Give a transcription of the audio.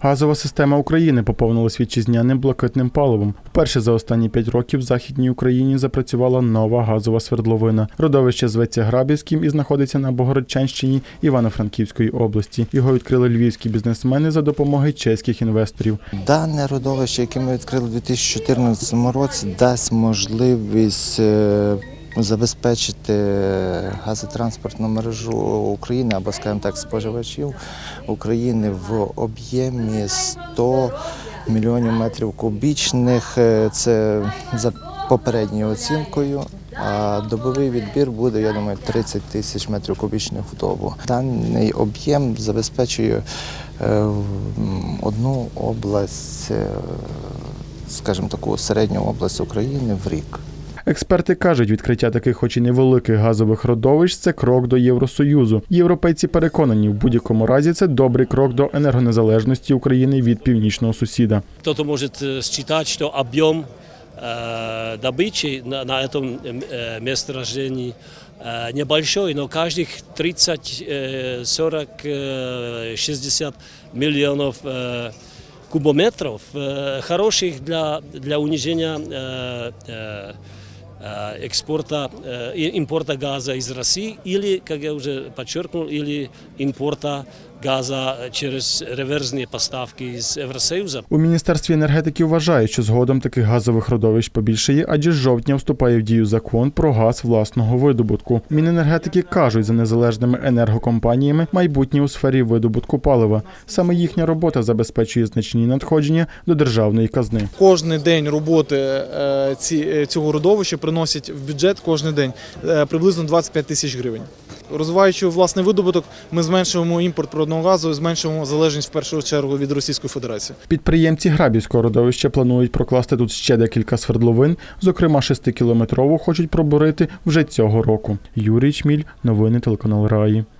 Газова система України поповнилась вітчизняним блакитним паливом. Вперше за останні п'ять років в західній Україні запрацювала нова газова свердловина. Родовище зветься Грабівським і знаходиться на Богородчанщині Івано-Франківської області. Його відкрили львівські бізнесмени за допомогою чеських інвесторів. Дане родовище, яке ми відкрили у 2014 році, дасть можливість е, забезпечити газотранспортну мережу України або, скажімо так, споживачів України в об'ємі 100 мільйонів метрів кубічних. Е, Це за попередньою оцінкою. А добовий відбір буде, я думаю, 30 тисяч метрів кубічних в добу. Даний об'єм забезпечує е, одну область, е, скажімо таку середню область України в рік. Експерти кажуть, відкриття таких, хоч і невеликих газових родовищ, це крок до Євросоюзу. Європейці переконані, в будь-якому разі це добрий крок до енергонезалежності України від північного сусіда. Кто-то может э, считать, что объем э, добычи на, на этом э, месторождении э, небольшой, но каждых 30, э, 40, э, 60 миллионов э, кубометров э, хороших для, для унижения э, э, э, экспорта, э, и импорта газа из России или, как я уже подчеркнул, или импорта газа через реверсные поставки из Евросоюза. У міністерстві енергетики вважають, що згодом таких газових родовищ побільшає, адже з жовтня вступає в дію закон про газ власного видобутку. Міненергетики кажуть, за незалежними енергокомпаніями майбутнє у сфері видобутку палива. Саме їхня робота забезпечує значні надходження до державної казни. Кожний день роботи е, ці, е, цього родовища приносять в бюджет кожен день е, приблизно 25 тисяч гривень. Розвиваючи власний видобуток, ми зменшуємо імпорт природного газу, і зменшуємо залежність в першу чергу від Російської Федерації. Підприємці Грабівського родовища планують прокласти тут ще декілька свердловин, зокрема 6-кілометрову хочуть пробурити вже цього року. Юрій Чміль, новини телеканал Раї.